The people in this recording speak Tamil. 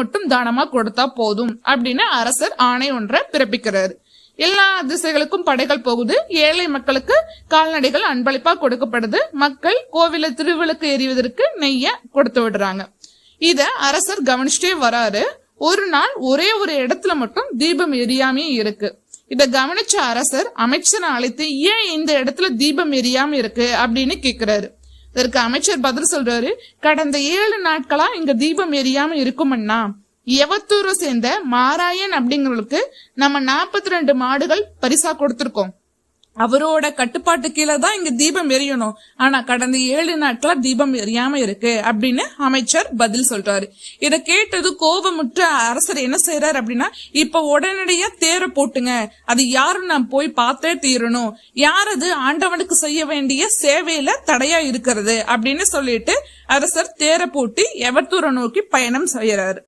மட்டும் தானமா கொடுத்தா போதும் அப்படின்னு அரசர் ஆணை ஒன்றை பிறப்பிக்கிறாரு. எல்லா திசைகளுக்கும் படைகள் போகுது. ஏழை மக்களுக்கு கால்நடைகள் அன்பளிப்பா கொடுக்கப்படுது. மக்கள் கோவில திருவிளக்கு எறிவதற்கு நெய்ய கொடுத்து விடுறாங்க. இத அரசர் கவனிச்சுட்டே வராரு. ஒரு நாள் ஒரே ஒரு இடத்துல மட்டும் தீபம் எரியாமே இருக்கு. இத கவனிச்ச அரசர் அமைச்சரை அழைத்து ஏன் இந்த இடத்துல தீபம் எரியாம இருக்கு? அப்படின்னு கேக்குறாரு. இதற்கு அமைச்சர் பதில் சொல்றாரு கடந்த ஏழு நாட்களா இங்க தீபம் எரியாம இருக்குமண்ணா எவத்தூரை சேர்ந்த மாராயன் அப்படிங்கிறவங்களுக்கு நம்ம நாற்பத்தி ரெண்டு மாடுகள் பரிசா கொடுத்திருக்கோம். அவரோட கட்டுப்பாட்டு கீழே தான் இங்க தீபம் எரியணும். ஆனா கடந்த ஏழு நாட்களா தீபம் எரியாம இருக்கு அப்படின்னு அமைச்சர் பதில் சொல்றாரு. இதை கேட்டது கோபமுற்ற அரசர் என்ன செய்யறாரு அப்படின்னா இப்ப உடனடியா தேரை போட்டுங்க. அது யாரும் நான் போய் பார்த்தே தீரணும். யார் அது? ஆண்டவனுக்கு செய்ய வேண்டிய சேவையில தடையா இருக்கிறது அப்படின்னு சொல்லிட்டு அரசர் தேரை போட்டு எவத்தூரை நோக்கி பயணம் செய்யறாரு.